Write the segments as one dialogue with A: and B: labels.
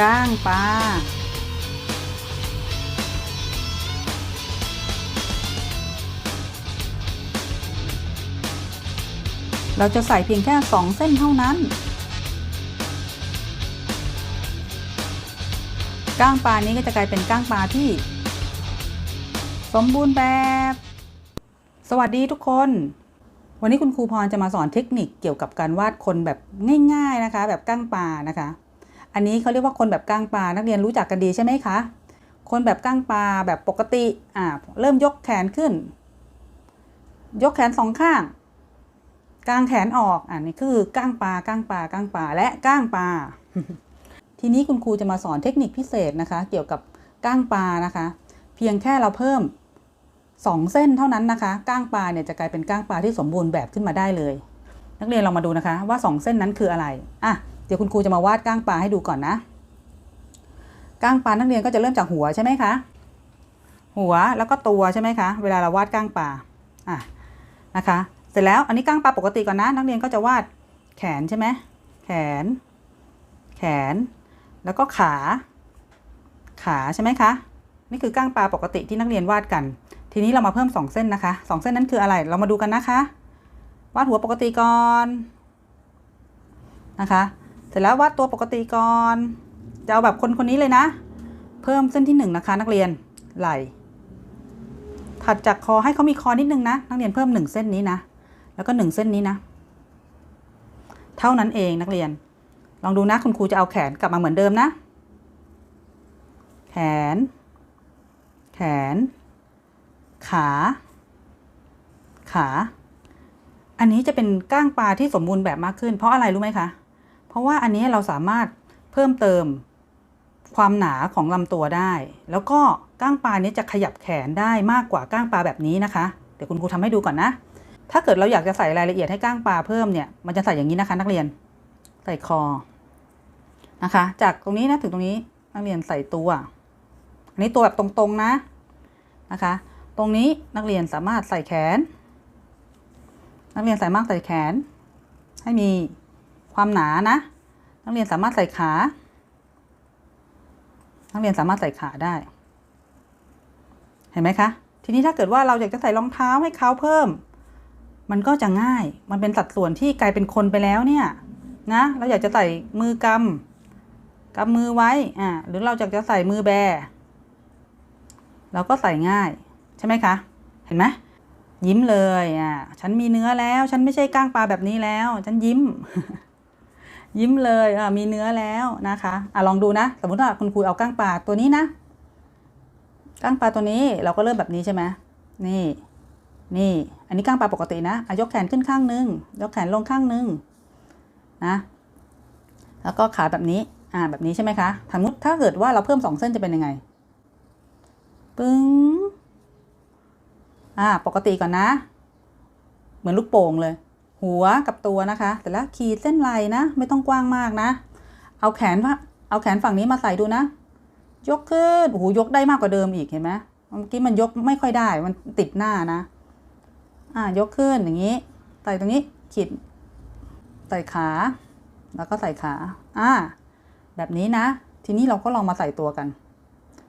A: ก้างปลาเราจะใส่เพียงแค่ 2 เส้นเท่านั้น ก้างปลานี้ก็จะกลายเป็นก้างปลาที่ สมบูรณ์แบบ สวัสดีทุกคน วันนี้คุณครูพรจะมาสอนเทคนิคเกี่ยวกับการวาดคนแบบง่าย ๆนะคะ แบบก้างปลานะคะ อันนี้เขาเรียกว่าคนแบบก้างปลานักเรียนรู้จักกันดีใช่ไหมคะ คนแบบก้างปลาแบบปกติอ่าเริ่มยกแขนขึ้น ยกแขนสองข้างกางแขนออกอันนี้คือก้างปลาก้างปลาก้างปลาและก้างปลาทีนี้คุณครูจะมาสอนเทคนิคพิเศษนะคะ เกี่ยวกับก้างปลานะคะ เพียงแค่เราเพิ่ม2เส้นเท่านั้นนะคะ ก้างปลาเนี่ยจะกลายเป็นก้างปลาที่สมบูรณ์แบบขึ้นมาได้เลย นักเรียนลองมาดูนะคะ ว่า2เส้นนั้นคืออะไรอะ เดี๋ยวคุณครูจะมาวาดก้างปลาให้ดูก่อนนะ ก้างปลานักเรียนก็จะเริ่มจากหัวใช่ไหมคะ หัวแล้วก็ตัวใช่ไหมคะ เวลาเราวาดก้างปลาอะนะคะ เสร็จแล้วอันนี้ก้างปลาปกติก่อนนะ นักเรียนก็จะวาดแขนใช่ไหมแขน แขน แล้วก็ขา ขาใช่ไหมคะ นี่คือก้างปลาปกติที่นักเรียนวาดกัน ทีนี้เรามาเพิ่ม 2 เส้นนะคะ 2 เส้นนั้นคืออะไร เรามาดูกันนะคะ วาดหัวปกติก่อนนะคะ ร็จแล้ววาดตัวปกติก่อน จะเอาแบบคนคนนี้เลยนะ เพิ่มเส้นที่1นงนะคะนักเรียนไหล่ถัดจากคอให้เขามีคอนิดนึงนะนักเรียนเพิ่ม 1 เส้นนี้นะ แล้วก็ 1 เส้นนี้นะ เท่านั้นเองนักเรียน ลองดูนะคุณครูจะเอาแขนกลับมาเหมือนเดิมนะ แขน แขน ขา ขา อันนี้จะเป็นก้างปลาที่สมบูรณ์แบบมากขึ้น เพราะอะไรรู้ไหมคะเราะว่าอันนี้เราสามารถเพิ่มเติมความหนาของลำตัวได้ แล้วก็ก้างปลานี้จะขยับแขนได้มากกว่าก้างปลาแบบนี้นะคะ เดี๋ยวคุณครูทำให้ดูก่อนนะ ถ้าเกิดเราอยากจะใส่รายละเอียดให้ก้างปลาเพิ่มเนี่ยมันจะใส่อย่างนี้นะคะ นักเรียนใส่คอนะคะ จากตรงนี้นะถึงตรงนี้นักเรียนใส่ตัวอันนี้ตัวแบบตรงๆนะนะคะ ตรงนี้นักเรียนสามารถใส่แขน นักเรียนใสามารถใส่แขน ให้มี ความหนานะ นักเรียนสามารถใส่ขา นักเรียนสามารถใส่ขาได้ เห็นไหมคะ ทีนี้ถ้าเกิดว่าเราอยากจะใส่รองเท้าให้เขาเพิ่ม มันก็จะง่าย มันเป็นสัดส่วนที่กลายเป็นคนไปแล้วเนี่ยนะ เราอยากจะใส่มือกำกำมือไว้ อ่า หรือเราอยากจะใส่มือแบ เราก็ใส่ง่าย ใช่ไหมคะ เห็นไหมยิ้มเลยอ่าฉันมีเนื้อแล้ว ฉันไม่ใช่ก้างปลาแบบนี้แล้ว ฉันยิ้ม ยิ้มเลยอ่มีเนื้อแล้วนะคะอะลองดูนะ สมมติว่าคุณครูเอาก้างปลาตัวนี้นะก้างปลาตัวนี้เราก็เริ่มแบบนี้ใช่ไหมนี่ นี่ อันนี้ก้างปลาปกตินะอะยกแขนขึ้นข้างนึง ยกแขนลงข้างนึงนะ แล้วก็ขาแบบนี้ อ่า แบบนี้ใช่ไหมคะสมมติถ้าเกิดว่าเราเพิ่มสองเส้นจะเป็นยังไง ปึ้ง อ่า ปกติก่อนนะ เหมือนลูกโป่งเลย หัวกับตัวนะคะแต่ละขีดเส้นลายนะ ไม่ต้องกว้างมากนะ เอาแขนว่าเอาแขนฝั่งนี้มาใส่ดูนะ ยกขึ้นโอ้โหยกได้มากกว่าเดิมอีกเห็นไหมเมื่อกี้มันยกไม่ค่อยได้มันติดหน้านะ อ่ายกขึ้นอย่างนี้ใส่ตรงนี้ขีดใส่ขา แล้วก็ใส่ขา อ่า แบบนี้นะ ทีนี้เราก็ลองมาใส่ตัวกัน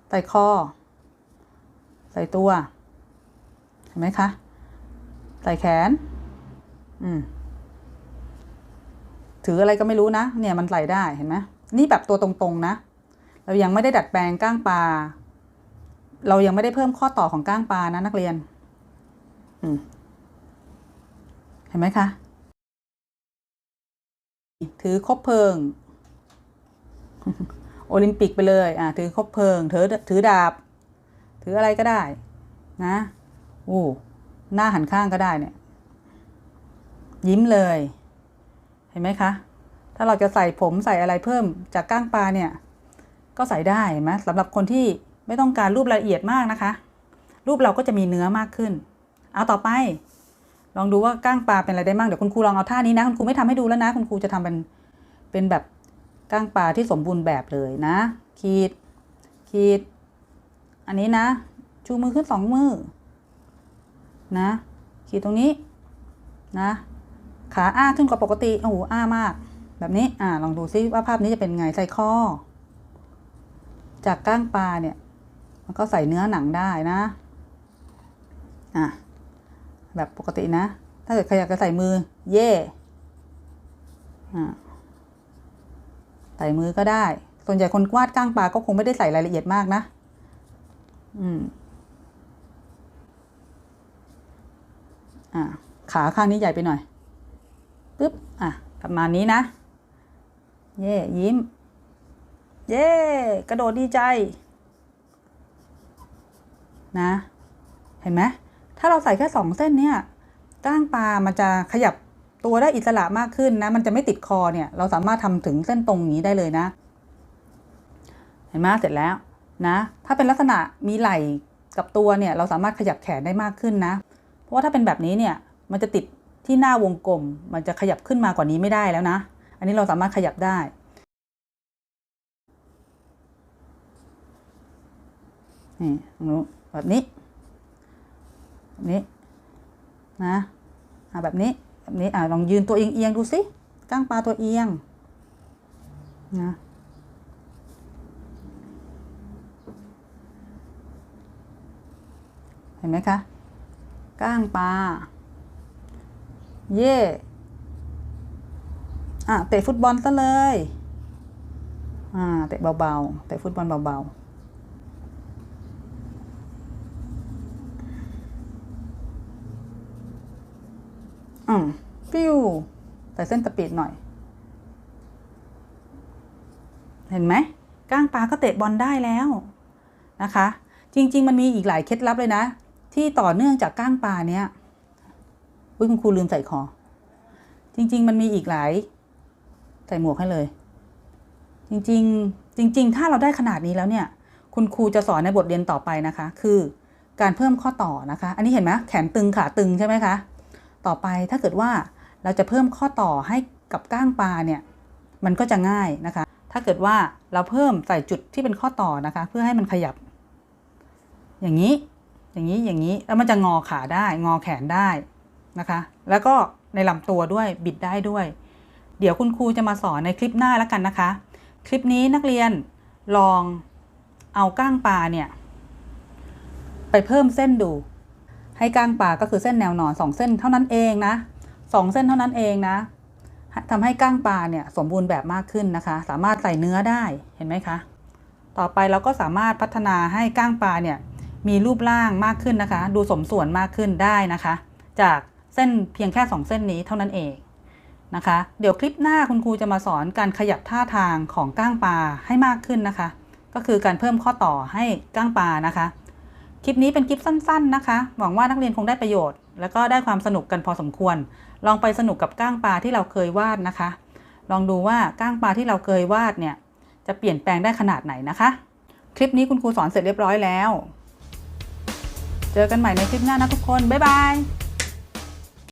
A: ใส่คอ ใส่ตัว เห็นไหมคะ ใส่แขน อืมถืออะไรก็ไม่รู้นะ เนี่ยมันใส่ได้เห็นไหมนี่แบบตัวตรงๆนะ เรายังไม่ได้ดัดแปลงก้างปลา เรายังไม่ได้เพิ่มข้อต่อของก้างปลานะนักเรียน อืมเห็นไหมคะ ถือคบเพลิง โอลิมปิกไปเลย อ่าถือคบเพลิง ถือถือดาบ ถืออะไรก็ได้ นะ โอ้ หน้าหันข้างก็ได้เนี่ย ยิ้มเลย เห็นไหมคะ ถ้าเราจะใส่ผมใส่อะไรเพิ่มจากก้างปลาเนี่ย ก็ใส่ได้เห็นไหมสำหรับคนที่ไม่ต้องการรูปละเอียดมากนะคะ รูปเราก็จะมีเนื้อมากขึ้น เอาต่อไป ลองดูว่าก้างปลาเป็นอะไรได้บ้างเดี๋ยวคุณครูลองเอาท่านี้นะคุณครูไม่ทำให้ดูแล้วนะคุณครูจะทำเป็นเป็นแบบก้างปลาที่สมบูรณ์แบบเลยนะ ขีด ขีด อันนี้นะ ชูมือขึ้นสองมือนะ ขีดตรงนี้นะ ขาอ้าขึ้นกว่าปกติโอ้โหอ้ามาก แบบนี้อ่าลองดูซิว่าภาพนี้จะเป็นไงใส่คอจากก้างปลาเนี่ย มันก็ใส่เนื้อหนังได้นะอะแบบปกตินะ ถ้าเกิดใครอยากจะใส่มือ เย่อะใส่มือก็ได้ ส่วนใหญ่คนวาดก้างปลาก็คงไม่ได้ใส่รายละเอียดมากนะ อืม อะขาข้างนี้ใหญ่ไปหน่อย ปึ๊บอะประมาณนี้นะ เย่ยิ้ม เย่กระโดดดีใจ นะ เห็นไหมถ้าเราใส่แค่สองเส้นเนี่ยก้างปลามันจะขยับตัวได้อิสระมากขึ้นนะ มันจะไม่ติดคอเนี่ย เราสามารถทำถึงเส้นตรงนี้ได้เลยนะ เห็นไหมเสร็จแล้วนะ ถ้าเป็นลักษณะมีไหล่กับตัวเนี่ย เราสามารถขยับแขนได้มากขึ้นนะ เพราะว่าถ้าเป็นแบบนี้เนี่ย มันจะติด ที่หน้าวงกลม มันจะขยับขึ้นมากว่านี้ไม่ได้แล้วนะ อันนี้เราสามารถขยับได้ นี่แบบนี้แบบนี้นะอาแบบนี้แบบนี้อ่าลองยืนตัวเอียงๆดูสิก้างปลาตัวเอียงนะเห็นไหมคะ ก้างปลา เย่อะเตะฟุตบอลซะเลย อ่าเตะเบาๆเตะฟุตบอลเบาๆอืมฟิวใส่เส้นตะปีดหน่อย เห็นไหมก้างปลาก็เตะบอลได้แล้วนะคะ จริง ๆ มันมีอีกหลายเคล็ดลับเลยนะ ที่ต่อเนื่องจากก้างปลาเนี้ย อุ้ยคุณครูลืมใส่คอ จริง ๆ มันมีอีกหลาย ใส่หมวกให้เลย จริง ๆ จริง ๆ ถ้าเราได้ขนาดนี้แล้วเนี่ย คุณครูจะสอนในบทเรียนต่อไปนะคะ คือการเพิ่มข้อต่อนะคะ อันนี้เห็นไหมแขนตึงขาตึงใช่ไหมคะ ต่อไปถ้าเกิดว่าเราจะเพิ่มข้อต่อให้กับก้างปลาเนี่ย มันก็จะง่ายนะคะ ถ้าเกิดว่าเราเพิ่มใส่จุดที่เป็นข้อต่อนะคะ เพื่อให้มันขยับ อย่างนี้ อย่างนี้ อย่างนี้ แล้วมันจะงอขาได้ งอแขนได้ นะคะ แล้วก็ในลำตัวด้วยบิดได้ด้วย เดี๋ยวคุณครูจะมาสอนในคลิปหน้าแล้วกันนะคะ คลิปนี้นักเรียนลองเอาก้างปลาเนี่ยไปเพิ่มเส้นดู ให้ก้างปลาก็คือเส้นแนวนอนสองเส้นเท่านั้นเองนะสองเส้นเท่านั้นเองนะทำให้ก้างปลาเนี่ยสมบูรณ์แบบมากขึ้นนะคะ สามารถใส่เนื้อได้เห็นไหมคะ ต่อไปเราก็สามารถพัฒนาให้ก้างปลาเนี่ยมีรูปร่างมากขึ้นนะคะ ดูสมส่วนมากขึ้นได้นะคะ จาก เส้นเพียงแค่ 2 เส้นนี้เท่านั้นเองนะคะ เดี๋ยวคลิปหน้าคุณครูจะมาสอนการขยับท่าทางของก้างปลาให้มากขึ้นนะคะ ก็คือการเพิ่มข้อต่อให้ก้างปลานะคะ คลิปนี้เป็นคลิปสั้น ๆนะคะ หวังว่านักเรียนคงได้ประโยชน์ แล้วก็ได้ความสนุกกันพอสมควร ลองไปสนุกกับก้างปลาที่เราเคยวาดนะคะ ลองดูว่าก้างปลาที่เราเคยวาดเนี่ยจะเปลี่ยนแปลงได้ขนาดไหนนะคะ คลิปนี้คุณครูสอนเสร็จเรียบร้อยแล้ว เจอกันใหม่ในคลิปหน้านะทุกคน บ๊ายบาย